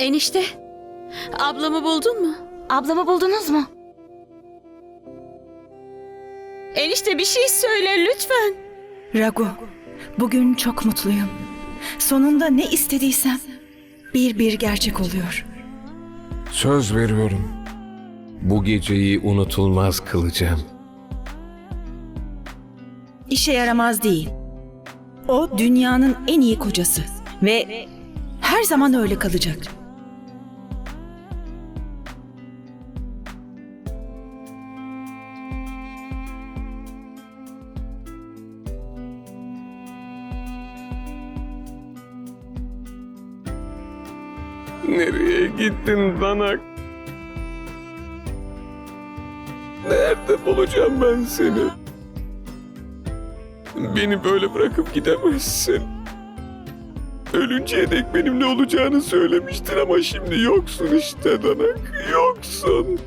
Enişte, ablamı buldun mu? Ablamı buldunuz mu? Enişte bir şey söyle lütfen. Ragu, bugün çok mutluyum. Sonunda ne istediysem bir bir gerçek oluyor. Söz veriyorum. Bu geceyi unutulmaz kılacağım. İşe yaramaz değil. O dünyanın en iyi kocası ve her zaman öyle kalacak. Nereye gittin Danak? Nerede bulacağım ben seni? Beni böyle bırakıp gidemezsin. Ölünceye dek benimle olacağını söylemiştin ama şimdi yoksun işte Danak. Yoksun.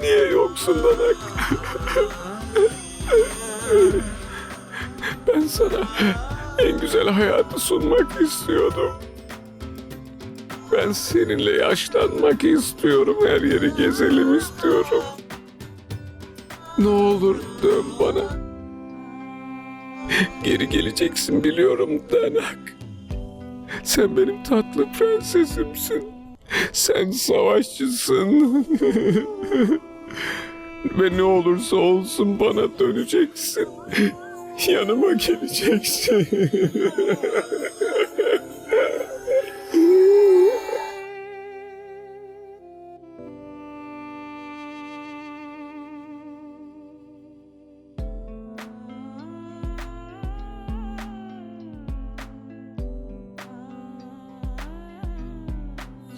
Niye yoksun Danak? Ben sana en güzel hayatı sunmak istiyordum. Ben seninle yaşlanmak istiyorum. Her yeri gezelim istiyorum. Ne olur dön bana. Geri geleceksin biliyorum Danak. Sen benim tatlı prensesimsin. Sen savaşçısın. Ve ne olursa olsun bana döneceksin. Yanıma geleceksin.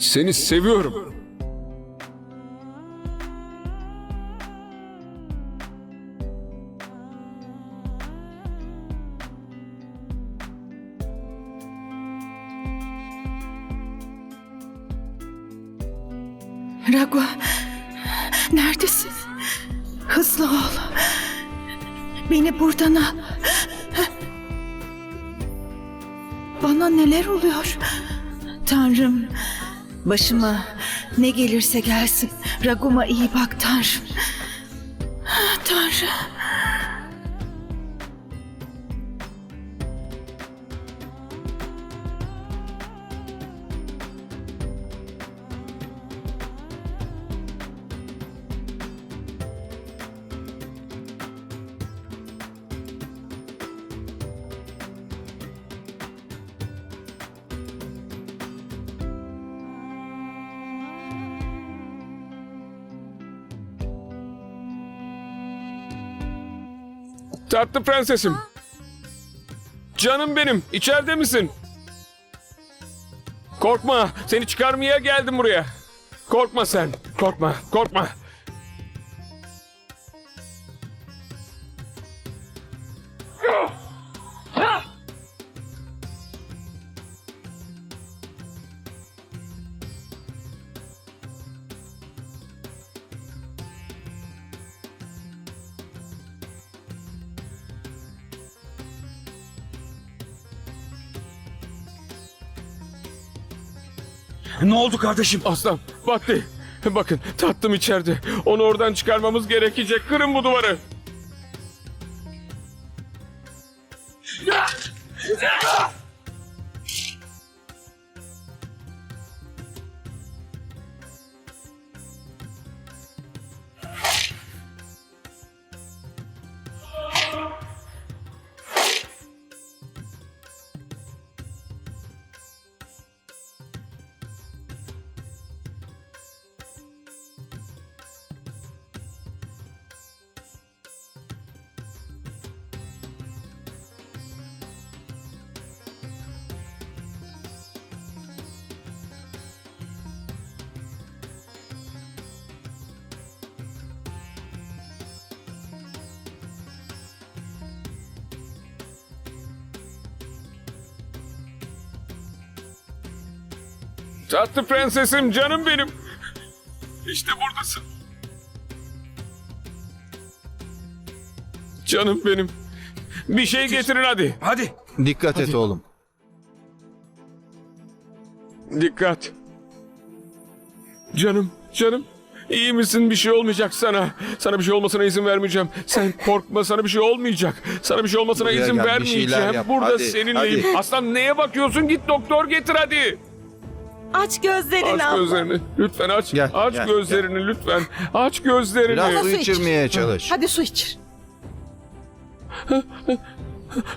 Seni seviyorum. Ragu, neredesin? Hızlı ol. Beni buradan al. Bana neler oluyor? Tanrım, başıma ne gelirse gelsin. Ragum'a iyi bak Tanrım. Tanrım. Tatlı prensesim. Canım benim, içeride misin? Korkma, seni çıkarmaya geldim buraya. Korkma sen, korkma, korkma. Ne oldu kardeşim? Aslan, Vakti. Bakın, tatlım içeride. Onu oradan çıkarmamız gerekecek. Kırın bu duvarı. Tatlı prensesim, canım benim. İşte buradasın. Canım benim. Bir şey getirin hadi. Hadi. Dikkat et oğlum. Dikkat. Canım, canım. İyi misin? Bir şey olmayacak sana. Sana bir şey olmasına izin vermeyeceğim. Sen korkma sana bir şey olmayacak. Sana bir şey olmasına Buraya izin gel, bir şeyler vermeyeceğim. yap. Burada Hadi, seninleyim. hadi. Aslan neye bakıyorsun? Git doktor getir hadi. Aç gözlerini Aç abla. gözlerini. Lütfen aç. Gel, aç gel, gözlerini lütfen. Aç gözlerini. Biraz su su iç. içirmeye çalış. Hadi su içir.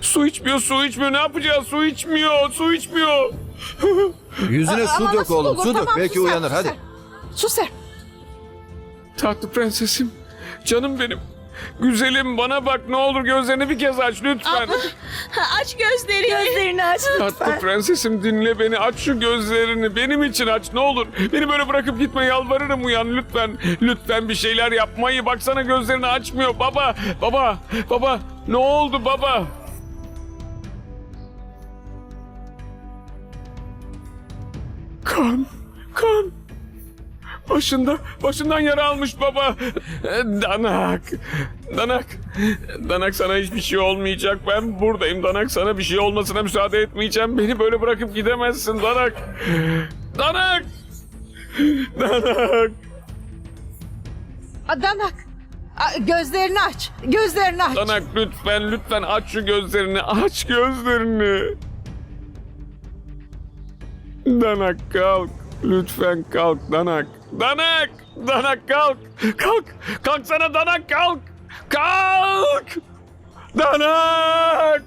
Su içmiyor, su içmiyor. Ne yapacağız? Su içmiyor, su içmiyor. Yüzüne su Ama dök nasıl oğlum. olur? Su dök. Tamam, Belki su ser, uyanır. su Hadi. ser. Su ser. Tatlı prensesim. Canım benim. Güzelim bana bak ne olur gözlerini bir kez aç lütfen. Abla aç gözlerini. Gözlerini aç Tatlı lütfen. prensesim dinle beni aç şu gözlerini benim için aç ne olur. Beni böyle bırakıp gitme yalvarırım uyan lütfen. Lütfen bir şeyler yapmayı baksana gözlerini açmıyor baba. Baba baba ne oldu baba? Kan kan. Başında, başından yara almış baba. Danak, Danak, Danak sana hiçbir şey olmayacak. Ben buradayım Danak. Sana bir şey olmasına müsaade etmeyeceğim. Beni böyle bırakıp gidemezsin Danak. Danak, Danak, Adanak. A, Gözlerini aç. Gözlerini aç. Danak lütfen, lütfen aç şu gözlerini. Aç gözlerini. Danak kalk. Lütfen kalk Danak. Danak! Danak kalk! Kalk! Kalk sana Danak kalk! Kalk! Danak!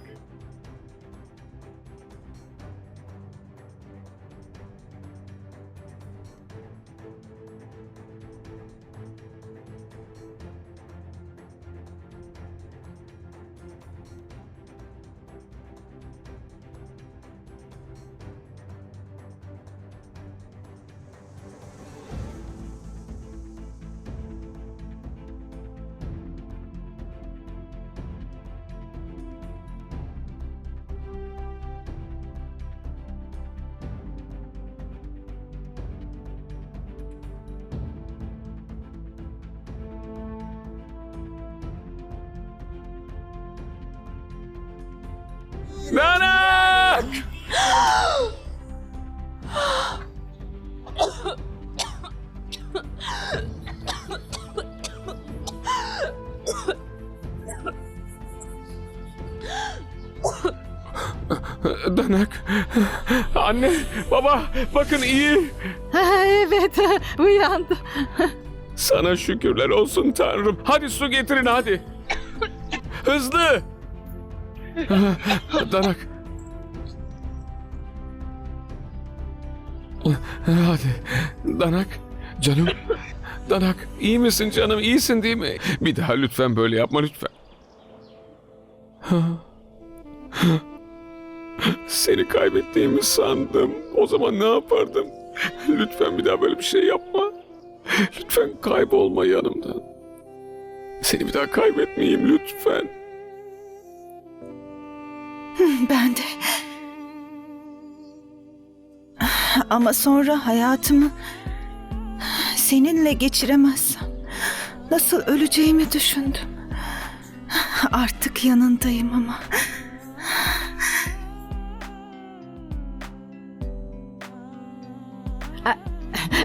Danak! Danak. Anne, baba, bakın iyi. Evet uyandı. Sana şükürler olsun Tanrım. Hadi su getirin hadi. Hızlı. Danak. Hadi. Danak. Canım. Danak. iyi misin canım? İyisin değil mi? Bir daha lütfen böyle yapma lütfen. Seni kaybettiğimi sandım. O zaman ne yapardım? Lütfen bir daha böyle bir şey yapma. Lütfen kaybolma yanımdan. Seni bir daha kaybetmeyeyim lütfen. Ben de. Ama sonra hayatımı seninle geçiremezsem nasıl öleceğimi düşündüm. Artık yanındayım ama.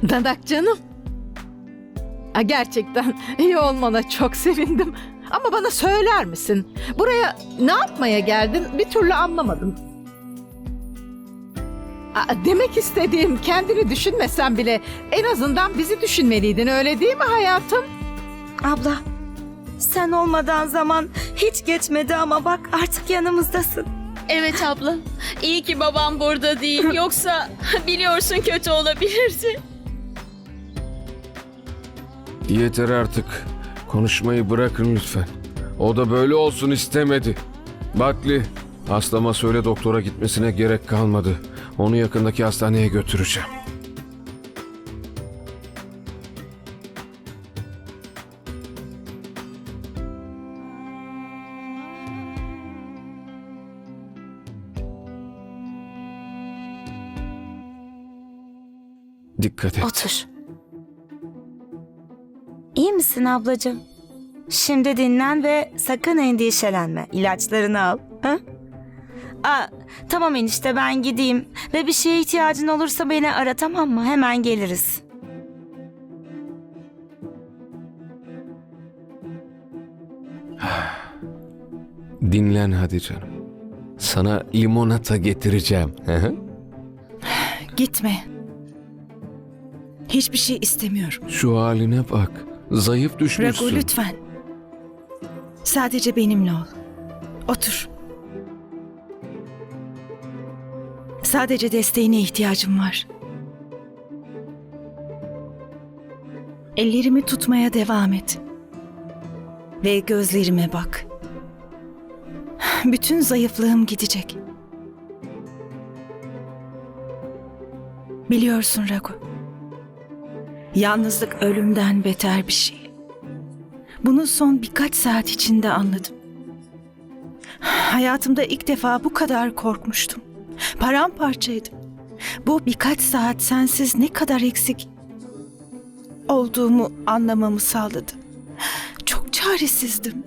Danak canım. Gerçekten iyi olmana çok sevindim. Ama bana söyler misin? Buraya ne yapmaya geldin? Bir türlü anlamadım. Aa, Demek istediğim kendini düşünmesen bile en azından bizi düşünmeliydin öyle değil mi hayatım? Abla sen olmadan zaman hiç geçmedi ama bak artık yanımızdasın. Evet abla. İyi ki babam burada değil. Yoksa biliyorsun kötü olabilirdi. Yeter artık. Konuşmayı bırakın lütfen. O da böyle olsun istemedi. Bakli, hastama söyle doktora gitmesine gerek kalmadı. Onu yakındaki hastaneye götüreceğim. Dikkat et. Otur. İyi misin ablacığım? Şimdi dinlen ve sakın endişelenme. İlaçlarını al. Ha? Aa, tamam enişte ben gideyim. Ve bir şeye ihtiyacın olursa beni ara tamam mı? Hemen geliriz. Dinlen hadi canım. Sana limonata getireceğim. Gitme. Hiçbir şey istemiyorum. Şu haline bak. Zayıf düşmüşsün. Ragu lütfen. Sadece benimle ol. Otur. Sadece desteğine ihtiyacım var. Ellerimi tutmaya devam et. Ve gözlerime bak. Bütün zayıflığım gidecek. Biliyorsun Ragu. Yalnızlık ölümden beter bir şey. Bunu son birkaç saat içinde anladım. Hayatımda ilk defa bu kadar korkmuştum. Paramparçaydım. Bu birkaç saat sensiz ne kadar eksik olduğumu anlamamı sağladı. Çok çaresizdim.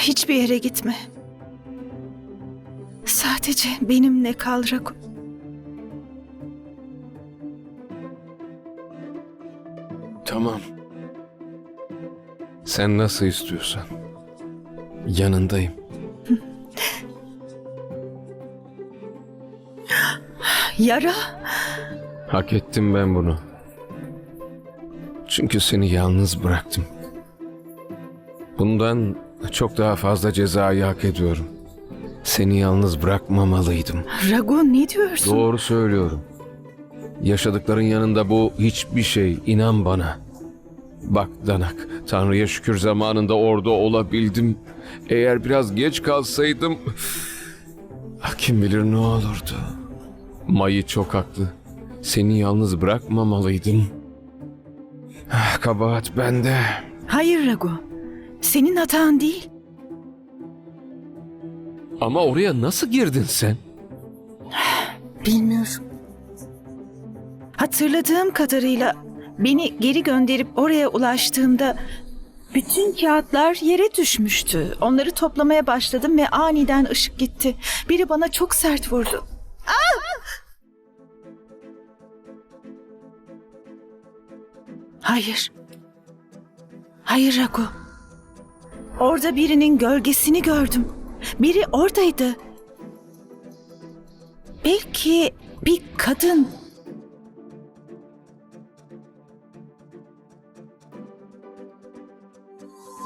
Hiçbir yere gitme. Sadece benimle kal Ragu. Tamam. Sen nasıl istiyorsan. Yanındayım. Yara. Hak ettim ben bunu. Çünkü seni yalnız bıraktım. Bundan çok daha fazla cezayı hak ediyorum. Seni yalnız bırakmamalıydım. Ragu ne diyorsun? Doğru söylüyorum. Yaşadıkların yanında bu hiçbir şey, inan bana. Bak Danak, Tanrı'ya şükür zamanında orada olabildim. Eğer biraz geç kalsaydım... ah, Kim bilir ne olurdu. Mayı çok haklı. Seni yalnız bırakmamalıydım. Ah, Kabahat bende. Hayır Ragu. Senin hatan değil. Ama oraya nasıl girdin sen? Bilmiyorum. Hatırladığım kadarıyla beni geri gönderip oraya ulaştığımda bütün kağıtlar yere düşmüştü. Onları toplamaya başladım ve aniden ışık gitti. Biri bana çok sert vurdu. Ah! Hayır. Hayır Ragu. Orada birinin gölgesini gördüm. Biri oradaydı. Belki bir kadın.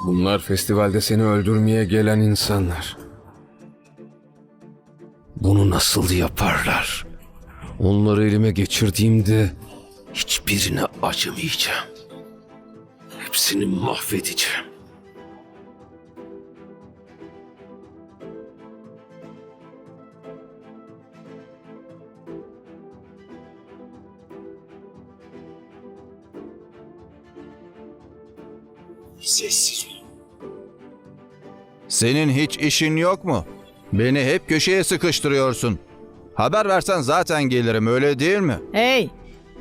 Bunlar festivalde seni öldürmeye gelen insanlar. Bunu nasıl yaparlar? Onları elime geçirdiğimde hiçbirine acımayacağım. Hepsini mahvedeceğim. Sessiz ol. Senin hiç işin yok mu? Beni hep köşeye sıkıştırıyorsun. Haber versen zaten gelirim öyle değil mi? Hey,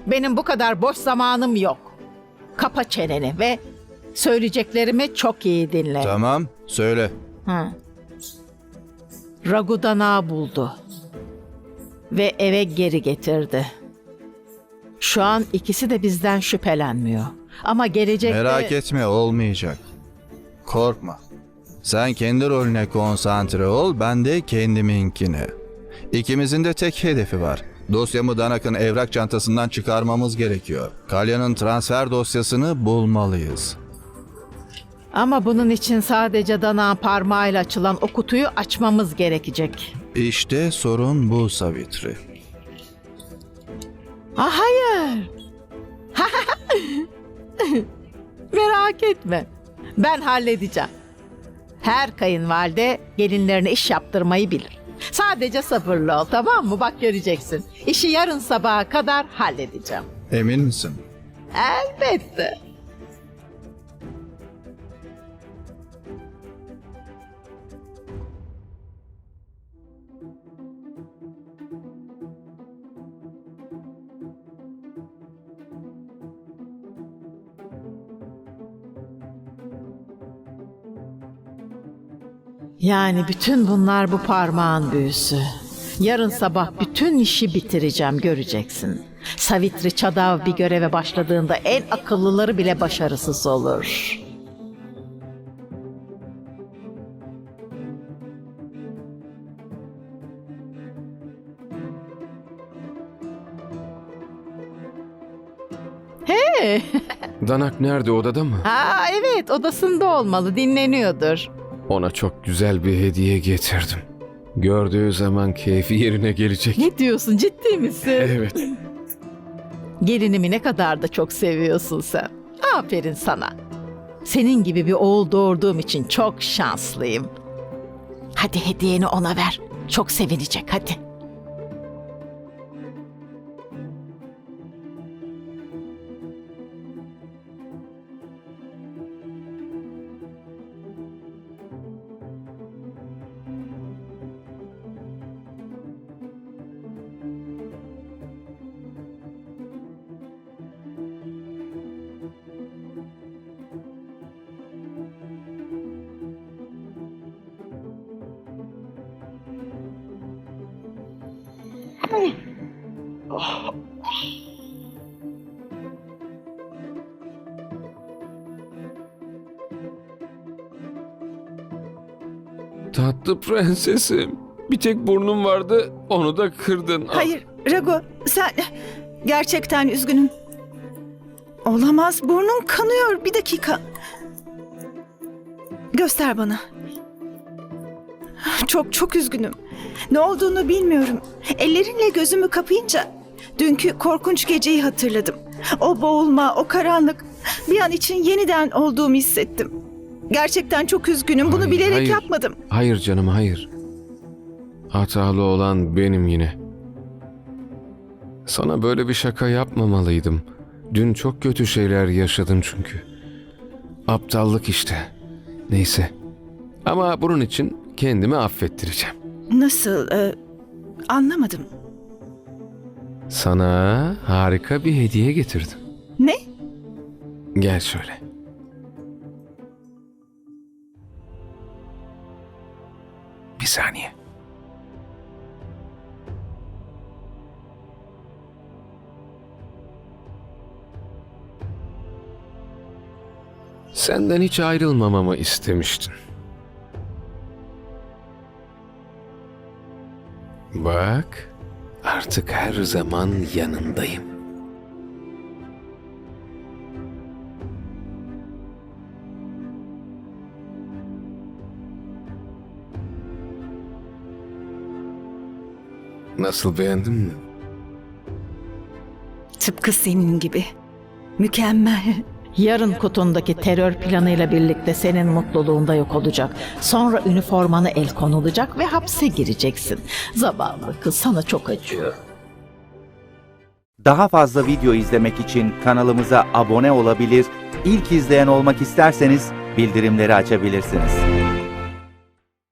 benim bu kadar boş zamanım yok. Kapa çeneni ve söyleyeceklerimi çok iyi dinle. Tamam söyle. Hı. Ragu danağı buldu. Ve eve geri getirdi. Şu an ikisi de bizden şüphelenmiyor. Ama gelecekte... Merak etme olmayacak. Korkma. Sen kendi rolüne konsantre ol ben de kendiminkine. İkimizin de tek hedefi var. Dosyamı Danak'ın evrak çantasından çıkarmamız gerekiyor. Kalya'nın transfer dosyasını bulmalıyız. Ama bunun için sadece danağın parmağıyla açılan o kutuyu açmamız gerekecek. İşte sorun bu Savitri. Ha, hayır. Merak etme. Ben halledeceğim. Her kayınvalide gelinlerine iş yaptırmayı bilir. Sadece sabırlı ol tamam mı? Bak göreceksin. İşi yarın sabaha kadar halledeceğim. Emin misin? Elbette. Yani bütün bunlar bu parmağın büyüsü. Yarın sabah bütün işi bitireceğim göreceksin. Savitri Çadav bir göreve başladığında en akıllıları bile başarısız olur. Hey! Danak nerede odada mı? Aa evet odasında olmalı dinleniyordur. Ona çok güzel bir hediye getirdim. Gördüğü zaman keyfi yerine gelecek. Ne diyorsun ciddi misin? Evet. Gelinimi ne kadar da çok seviyorsun sen. Aferin sana. Senin gibi bir oğul doğurduğum için çok şanslıyım. Hadi hediyeni ona ver. Çok sevinecek hadi. Tatlı prensesim. Bir tek burnum vardı onu da kırdın. Ah, Hayır Rago sen gerçekten üzgünüm. Olamaz burnun kanıyor bir dakika. Göster bana. Çok çok üzgünüm. Ne olduğunu bilmiyorum. Ellerinle gözümü kapayınca dünkü korkunç geceyi hatırladım. O boğulma, o karanlık. Bir an için yeniden olduğumu hissettim. Gerçekten çok üzgünüm. Bunu Hayır, bilerek hayır. yapmadım. Hayır canım hayır. Hatalı olan benim yine. Sana böyle bir şaka yapmamalıydım. Dün çok kötü şeyler yaşadım çünkü. Aptallık işte. Neyse. Ama bunun için kendimi affettireceğim. Nasıl? Ee, anlamadım. Sana harika bir hediye getirdim. Ne? Gel şöyle. Senden hiç ayrılmamamı istemiştin. Bak, artık her zaman yanındayım. Nasıl beğendin mi? Tıpkı senin gibi. Mükemmel. Yarın kutundaki terör planıyla birlikte senin mutluluğunda yok olacak. Sonra üniformana el konulacak ve hapse gireceksin. Zavallı kız sana çok acıyor. Daha fazla video izlemek için kanalımıza abone olabilir, ilk izleyen olmak isterseniz bildirimleri açabilirsiniz.